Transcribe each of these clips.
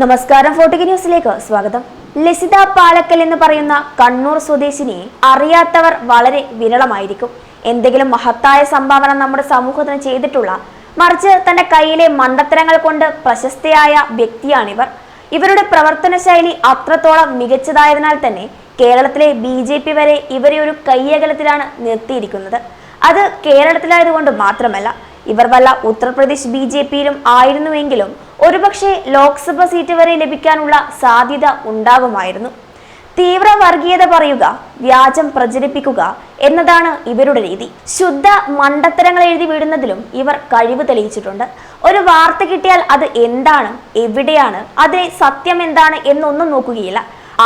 നമസ്കാരം ഫോർട്ടിക് ന്യൂസിലേക്ക് സ്വാഗതം. ലസിത പാലക്കൽ എന്ന് പറയുന്ന കണ്ണൂർ സ്വദേശിനിയെ അറിയാത്തവർ വളരെ വിരളമായിരിക്കും. എന്തെങ്കിലും മഹത്തായ സംഭാവന നമ്മുടെ സമൂഹത്തിന് ചെയ്തിട്ടുള്ള മറിച്ച് തന്റെ കയ്യിലെ മണ്ടത്തരങ്ങൾ കൊണ്ട് പ്രശസ്തയായ വ്യക്തിയാണിവർ. ഇവരുടെ പ്രവർത്തന ശൈലി അത്രത്തോളം മികച്ചതായതിനാൽ തന്നെ കേരളത്തിലെ ബി ജെ പി വരെ ഇവരെ ഒരു കയ്യകലത്തിലാണ് നിർത്തിയിരിക്കുന്നത്. അത് കേരളത്തിലായതുകൊണ്ട് മാത്രമല്ല ഇവർ വല്ല ഉത്തർപ്രദേശ് ബി ജെ പിയിലും ആയിരുന്നുവെങ്കിലും ഒരുപക്ഷെ ലോക്സഭ സീറ്റ് വരെ ലഭിക്കാനുള്ള സാധ്യത ഉണ്ടാകുമായിരുന്നു. തീവ്ര വർഗീയത പറയുക വ്യാജം പ്രചരിപ്പിക്കുക എന്നതാണ് ഇവരുടെ രീതി. ശുദ്ധ മണ്ടത്തരങ്ങൾ എഴുതി വിടുന്നതിലും ഇവർ കഴിവ് തെളിയിച്ചിട്ടുണ്ട്. ഒരു വാർത്ത കിട്ടിയാൽ അത് എന്താണ് എവിടെയാണ് അതിലെ സത്യം എന്താണ് എന്നൊന്നും നോക്കുകയില്ല.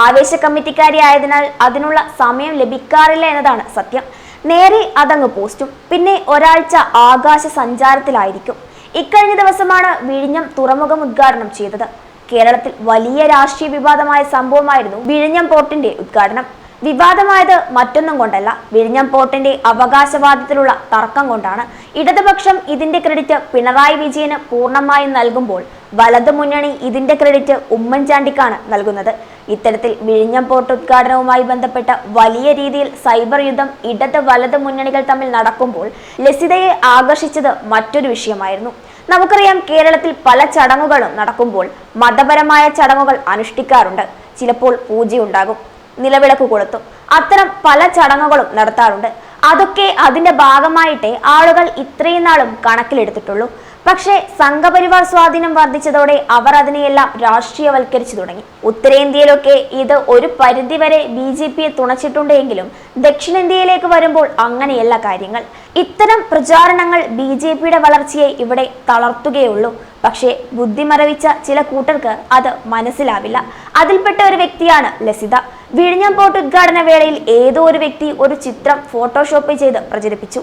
ആവേശ കമ്മിറ്റിക്കാരി ആയതിനാൽ അതിനുള്ള സമയം ലഭിക്കാറില്ല എന്നതാണ് സത്യം. നേരെ അതങ്ങ് പോസ്റ്റും. പിന്നെ ഒരാഴ്ച ആകാശ സഞ്ചാരത്തിലായിരിക്കും. ഇക്കഴിഞ്ഞ ദിവസമാണ് വിഴിഞ്ഞം തുറമുഖം ഉദ്ഘാടനം ചെയ്തത്. കേരളത്തിൽ വലിയ രാഷ്ട്രീയ വിവാദമായ സംഭവമായിരുന്നു വിഴിഞ്ഞം പോർട്ടിന്റെ ഉദ്ഘാടനം. വിവാദമായത് മറ്റൊന്നും കൊണ്ടല്ല. വിഴിഞ്ഞം പോർട്ടിന്റെ അവകാശവാദത്തിലുള്ള തർക്കം കൊണ്ടാണ്. ഇടതുപക്ഷം ഇതിന്റെ ക്രെഡിറ്റ് പിണറായി വിജയന് പൂർണമായും നൽകുമ്പോൾ വലതു മുന്നണി ഇതിന്റെ ക്രെഡിറ്റ് ഉമ്മൻചാണ്ടിക്കാണ് നൽകുന്നത്. ഇത്തരത്തിൽ വിഴിഞ്ഞം പോർട്ട് ഉദ്ഘാടനവുമായി ബന്ധപ്പെട്ട വലിയ രീതിയിൽ സൈബർ യുദ്ധം ഇടത് വലത് മുന്നണികൾ തമ്മിൽ നടക്കുമ്പോൾ ലസിതയെ ആകർഷിച്ചത് മറ്റൊരു വിഷയമായിരുന്നു. നമുക്കറിയാം കേരളത്തിൽ പല ചടങ്ങുകളും നടക്കുമ്പോൾ മതപരമായ ചടങ്ങുകൾ അനുഷ്ഠിക്കാറുണ്ട്. ചിലപ്പോൾ പൂജയുണ്ടാകും നിലവിളക്ക് കൊളുത്തും അത്തരം പല ചടങ്ങുകളും നടത്താറുണ്ട്. അതൊക്കെ അതിന്റെ ഭാഗമായിട്ടേ ആളുകൾ ഇത്രയും നാളും കണക്കിലെടുത്തിട്ടുള്ളൂ. പക്ഷേ സംഘപരിവാർ സ്വാധീനം വർദ്ധിച്ചതോടെ അവർ അതിനെയെല്ലാം രാഷ്ട്രീയവൽക്കരിച്ചു തുടങ്ങി. ഉത്തരേന്ത്യയിലൊക്കെ ഇത് ഒരു പരിധിവരെ ബി ജെ പിയെ തുണച്ചിട്ടുണ്ടെങ്കിലും ദക്ഷിണേന്ത്യയിലേക്ക് വരുമ്പോൾ അങ്ങനെയല്ല കാര്യങ്ങൾ. ഇത്തരം പ്രചാരണങ്ങൾ ബി ജെ പിയുടെ വളർച്ചയെ ഇവിടെ തളർത്തുകയുള്ളൂ. പക്ഷേ ബുദ്ധിമറവിച്ച ചില കൂട്ടർക്ക് അത് മനസ്സിലാവില്ല. അതിൽപ്പെട്ട ഒരു വ്യക്തിയാണ് ലസിത. വിഴിഞ്ഞം പോർട്ട് ഉദ്ഘാടന വേളയിൽ ഏതോ ഒരു വ്യക്തി ഒരു ചിത്രം ഫോട്ടോഷോപ്പ് ചെയ്ത് പ്രചരിപ്പിച്ചു.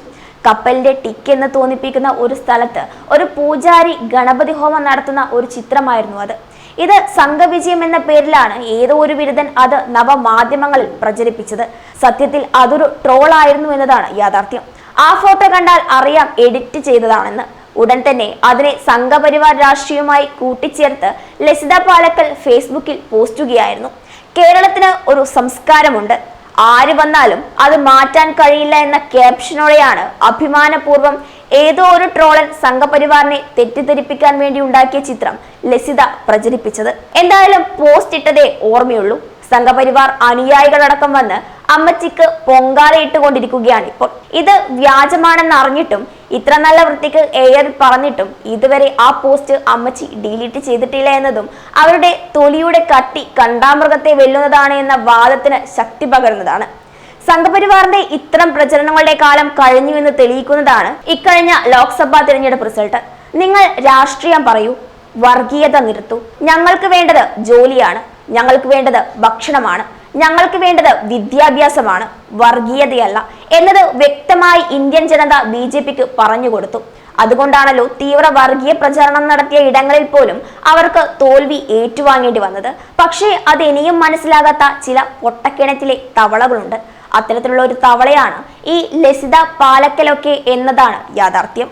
കപ്പലിന്റെ ടിക്ക് എന്ന് തോന്നിപ്പിക്കുന്ന ഒരു സ്ഥലത്ത് ഒരു പൂജാരി ഗണപതി ഹോമം നടത്തുന്ന ഒരു ചിത്രമായിരുന്നു അത്. ഇത് സംഘവിജയം എന്ന പേരിലാണ് ഏതോ ഒരു ബിരുദൻ അത് നവമാധ്യമങ്ങളിൽ പ്രചരിപ്പിച്ചത്. സത്യത്തിൽ അതൊരു ട്രോൾ ആയിരുന്നു എന്നതാണ് യാഥാർത്ഥ്യം. ആ ഫോട്ടോ കണ്ടാൽ അറിയാം എഡിറ്റ് ചെയ്തതാണെന്ന്. ഉടൻ തന്നെ അതിനെ സംഘപരിവാർ രാഷ്ട്രീയവുമായി കൂട്ടിച്ചേർത്ത് ലസിത പാലക്കൽ ഫേസ്ബുക്കിൽ പോസ്റ്റുകയായിരുന്നു. കേരളത്തിന് ഒരു സംസ്കാരമുണ്ട്. ആര് വന്നാലും അത് മാറ്റാൻ കഴിയില്ല എന്ന ക്യാപ്ഷനോടെയാണ് അഭിമാനപൂർവം ഏതോ ഒരു ട്രോളൻ സംഘപരിവാറിനെ തെറ്റിദ്ധരിപ്പിക്കാൻ വേണ്ടി ഉണ്ടാക്കിയ ചിത്രം ലസിത പ്രചരിപ്പിച്ചത്. എന്തായാലും പോസ്റ്റ് ഇട്ടതേ ഓർമ്മയുള്ളൂ. സംഘപരിവാർ അനുയായികളടക്കം വന്ന് അമ്മച്ചിക്ക് പൊങ്കാലയിട്ടുകൊണ്ടിരിക്കുകയാണ് ഇപ്പോൾ ഇത് വ്യാജമാണെന്ന് അറിഞ്ഞിട്ടും ഇത്ര നല്ല വൃത്തിക്ക് എയർ പറഞ്ഞിട്ടും ഇതുവരെ ആ പോസ്റ്റ് അമ്മച്ചി ഡിലീറ്റ് ചെയ്തിട്ടില്ല എന്നതും അവരുടെ തൊലിയുടെ കട്ടി കണ്ടാമൃഗത്തെ വെല്ലുന്നതാണ് എന്ന വാദത്തിന് ശക്തി പകരുന്നതാണ്. സംഘപരിവാറിന്റെ ഇത്തരം പ്രചരണങ്ങളുടെ കാലം കഴിഞ്ഞു എന്ന് തെളിയിക്കുന്നതാണ് ഇക്കഴിഞ്ഞ ലോക്സഭാ തിരഞ്ഞെടുപ്പ് റിസൾട്ട്. നിങ്ങൾ രാഷ്ട്രീയം പറയൂ വർഗീയത നിർത്തൂ ഞങ്ങൾക്ക് വേണ്ടത് ജോലിയാണ് ഞങ്ങൾക്ക് വേണ്ടത് ഭക്ഷണമാണ്. ഞങ്ങൾക്ക് വേണ്ടത് വിദ്യാഭ്യാസമാണ് വർഗീയതയല്ല എന്നത് വ്യക്തമായി ഇന്ത്യൻ ജനത ബി ജെ പിക്ക് പറഞ്ഞു കൊടുത്തു. അതുകൊണ്ടാണല്ലോ തീവ്ര വർഗീയ പ്രചരണം നടത്തിയ ഇടങ്ങളിൽ പോലും അവർക്ക് തോൽവി ഏറ്റുവാങ്ങേണ്ടി വന്നത്. പക്ഷേ അത് ഇനിയും മനസ്സിലാകാത്ത ചില പൊട്ടക്കിണറ്റിലെ തവളകളുണ്ട്. അത്തരത്തിലുള്ള ഒരു തവളയാണ് ഈ ലസിത പാലക്കലൊക്കെ എന്നതാണ് യാഥാർത്ഥ്യം.